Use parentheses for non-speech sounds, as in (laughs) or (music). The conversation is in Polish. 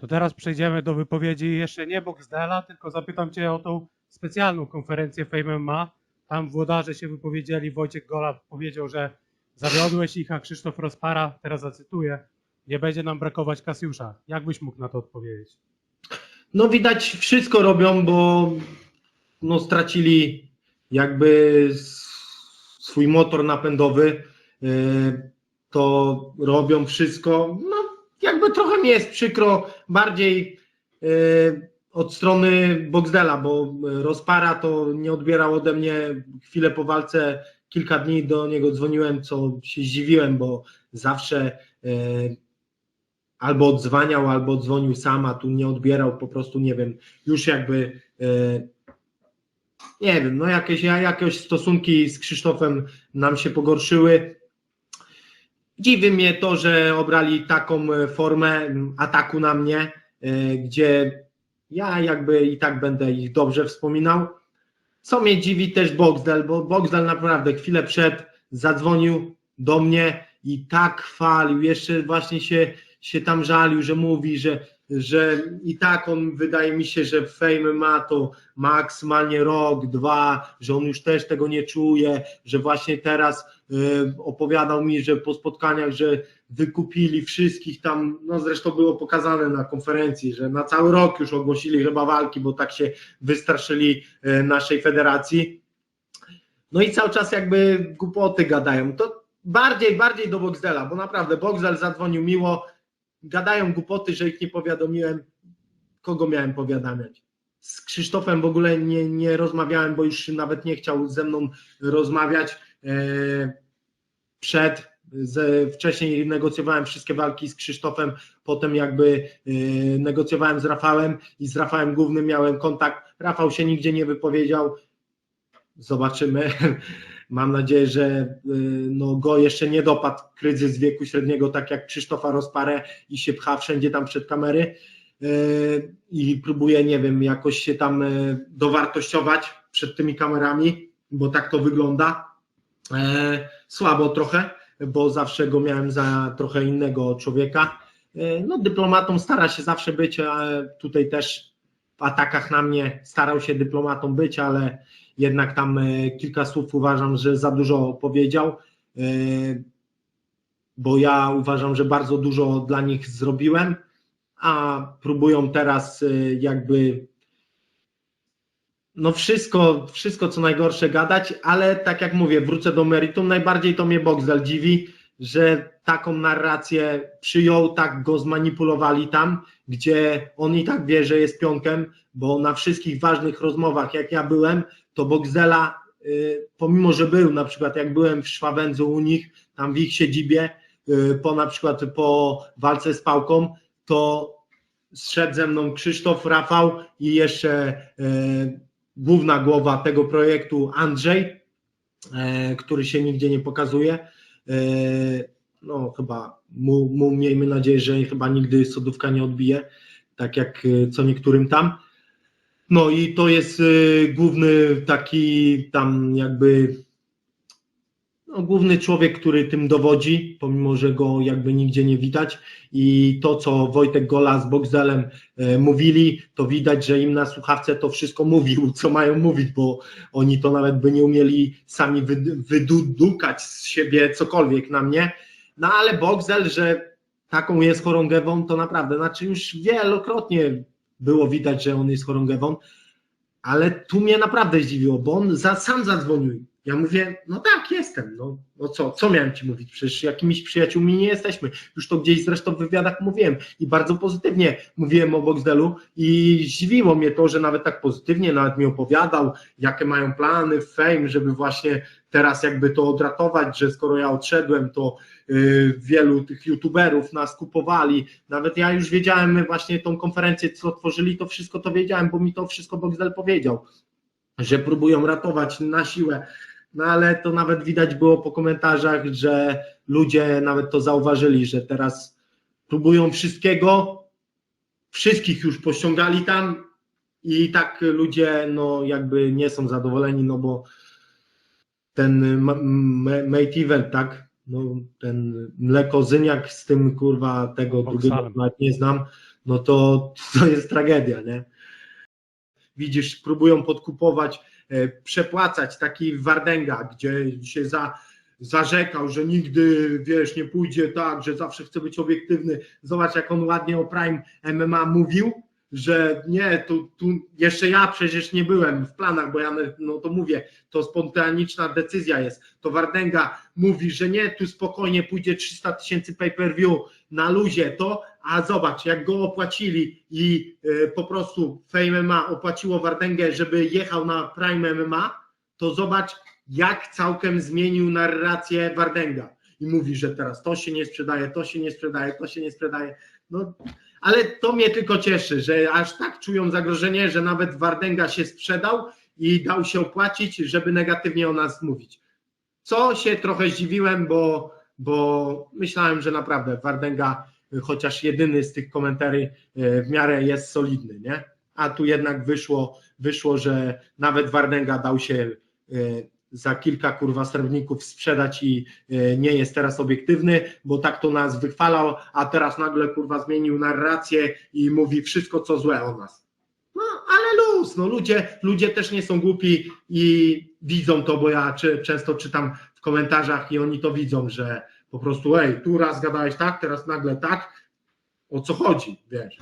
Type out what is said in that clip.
To teraz przejdziemy do wypowiedzi jeszcze nie Boxdela, tylko zapytam Cię o tą specjalną konferencję Fame MMA. Tam włodarze się wypowiedzieli, Wojciech Gola powiedział, że zawiodłeś ich, a Krzysztof Rozpara, teraz zacytuję, nie będzie nam brakować Kasiusza. Jak byś mógł na to odpowiedzieć? No widać wszystko robią, bo no stracili jakby swój motor napędowy, yy, to robią wszystko, no jakby trochę mi jest przykro, bardziej yy, od strony Boxdela, bo Rozpara to nie odbierał ode mnie chwilę po walce, kilka dni do niego dzwoniłem, co się zdziwiłem, bo zawsze yy, albo odzwaniał, albo dzwonił sam, a tu nie odbierał, po prostu nie wiem, już jakby e, nie wiem, no jakieś, ja- jakieś stosunki z Krzysztofem nam się pogorszyły. Dziwi mnie to, że obrali taką e, formę ataku na mnie, e, gdzie ja jakby i tak będę ich dobrze wspominał. Co mnie dziwi też Boxdel, bo Boxdel naprawdę chwilę przed zadzwonił do mnie i tak chwalił, jeszcze właśnie się, się tam żalił, że mówi, że, że i tak on wydaje mi się, że Fame ma to maksymalnie rok, dwa, że on już też tego nie czuje, że właśnie teraz y, opowiadał mi, że po spotkaniach, że wykupili wszystkich tam, no zresztą było pokazane na konferencji, że na cały rok już ogłosili chyba walki, bo tak się wystraszyli y, naszej federacji. No i cały czas jakby głupoty gadają. To bardziej, bardziej do Boxdela, bo naprawdę Boxdel zadzwonił miło, gadają głupoty, że ich nie powiadomiłem. Kogo miałem powiadamiać? Z Krzysztofem w ogóle nie, nie rozmawiałem, bo już nawet nie chciał ze mną rozmawiać. E, Przed, ze, wcześniej negocjowałem wszystkie walki z Krzysztofem, potem jakby e, negocjowałem z Rafałem i z Rafałem głównym miałem kontakt. Rafał się nigdzie nie wypowiedział. Zobaczymy. (laughs) Mam nadzieję, że y, no, go jeszcze nie dopadł kryzys wieku średniego, tak jak Krzysztofa Rozparę i się pcha wszędzie tam przed kamery y, i próbuje, nie wiem, jakoś się tam y, dowartościować przed tymi kamerami, bo tak to wygląda. E, Słabo trochę, bo zawsze go miałem za trochę innego człowieka. E, No, dyplomatą stara się zawsze być, a tutaj też w atakach na mnie starał się dyplomatą być, ale jednak tam e, kilka słów uważam, że za dużo powiedział, e, bo ja uważam, że bardzo dużo dla nich zrobiłem, a próbują teraz e, jakby no wszystko, wszystko co najgorsze gadać, ale tak jak mówię, wrócę do meritum, najbardziej to mnie Boxdel dziwi, że taką narrację przyjął, tak go zmanipulowali tam, gdzie on i tak wie, że jest pionkiem, bo na wszystkich ważnych rozmowach, jak ja byłem, to Boxdela, y, pomimo że był, na przykład jak byłem w Szwawędzu u nich, tam w ich siedzibie, y, po na przykład po walce z Pałką, to zszedł ze mną Krzysztof, Rafał i jeszcze y, główna głowa tego projektu Andrzej, który się nigdzie nie pokazuje. No chyba, mu, mu, miejmy nadzieję, że chyba nigdy sodówka nie odbije, tak jak y, co niektórym tam. No i to jest y, główny taki tam jakby no, główny człowiek, który tym dowodzi, pomimo że go jakby nigdzie nie widać i to co Wojtek Gola z Boxdelem e, mówili, to widać, że im na słuchawce to wszystko mówił, co mają mówić, bo oni to nawet by nie umieli sami wyd- wydudukać z siebie cokolwiek na mnie, no ale Boxdel, że taką jest chorągiewą, to naprawdę, znaczy już wielokrotnie było widać, że on jest chorągiewą, ale tu mnie naprawdę zdziwiło, bo on za, sam zadzwonił. Ja mówię, no tak, jestem, no, no co, co miałem ci mówić, przecież jakimiś przyjaciółmi nie jesteśmy, już to gdzieś zresztą w wywiadach mówiłem i bardzo pozytywnie mówiłem o Boxdelu i zdziwiło mnie to, że nawet tak pozytywnie nawet mi opowiadał, jakie mają plany Fame, żeby właśnie teraz jakby to odratować, że skoro ja odszedłem, to y, wielu tych youtuberów nas kupowali, nawet ja już wiedziałem właśnie tą konferencję, co tworzyli, to wszystko to wiedziałem, bo mi to wszystko Boxdel powiedział, że próbują ratować na siłę, no ale to nawet widać było po komentarzach, że ludzie nawet to zauważyli, że teraz próbują wszystkiego, wszystkich już pościągali tam i tak ludzie no jakby nie są zadowoleni, no bo ten ma- ma- mate event, tak, no ten mlekozyniak z tym kurwa tego drugiego nawet nie znam, no to to jest tragedia, nie? Widzisz, próbują podkupować, przepłacać taki Wardenga, gdzie się za, zarzekał, że nigdy, wiesz, nie pójdzie tak, że zawsze chce być obiektywny. Zobacz, jak on ładnie o Prime MMA mówił, że nie, tu, tu jeszcze ja przecież nie byłem w planach, bo ja no to mówię, to spontaniczna decyzja jest. To Wardenga mówi, że nie, tu spokojnie pójdzie 300 tysięcy pay-per-view na luzie to, a zobacz, jak go opłacili i y, po prostu Fame MMA opłaciło Wardęgę, żeby jechał na Prime MMA, to zobacz, jak całkiem zmienił narrację Wardęga. I mówi, że teraz to się nie sprzedaje, to się nie sprzedaje, to się nie sprzedaje. No, ale to mnie tylko cieszy, że aż tak czują zagrożenie, że nawet Wardęga się sprzedał i dał się opłacić, żeby negatywnie o nas mówić. Co się trochę zdziwiłem, bo, bo myślałem, że naprawdę Wardęga, chociaż jedyny z tych komentarzy e, w miarę jest solidny, nie? A tu jednak wyszło, wyszło że nawet Wardęga dał się e, za kilka kurwa srebrników sprzedać i e, nie jest teraz obiektywny, bo tak to nas wychwalał, a teraz nagle kurwa zmienił narrację i mówi wszystko co złe o nas. No ale luz, no ludzie, ludzie też nie są głupi i widzą to, bo ja często czytam w komentarzach i oni to widzą, że po prostu ej, tu raz gadałeś tak, teraz nagle tak, o co chodzi, wiesz.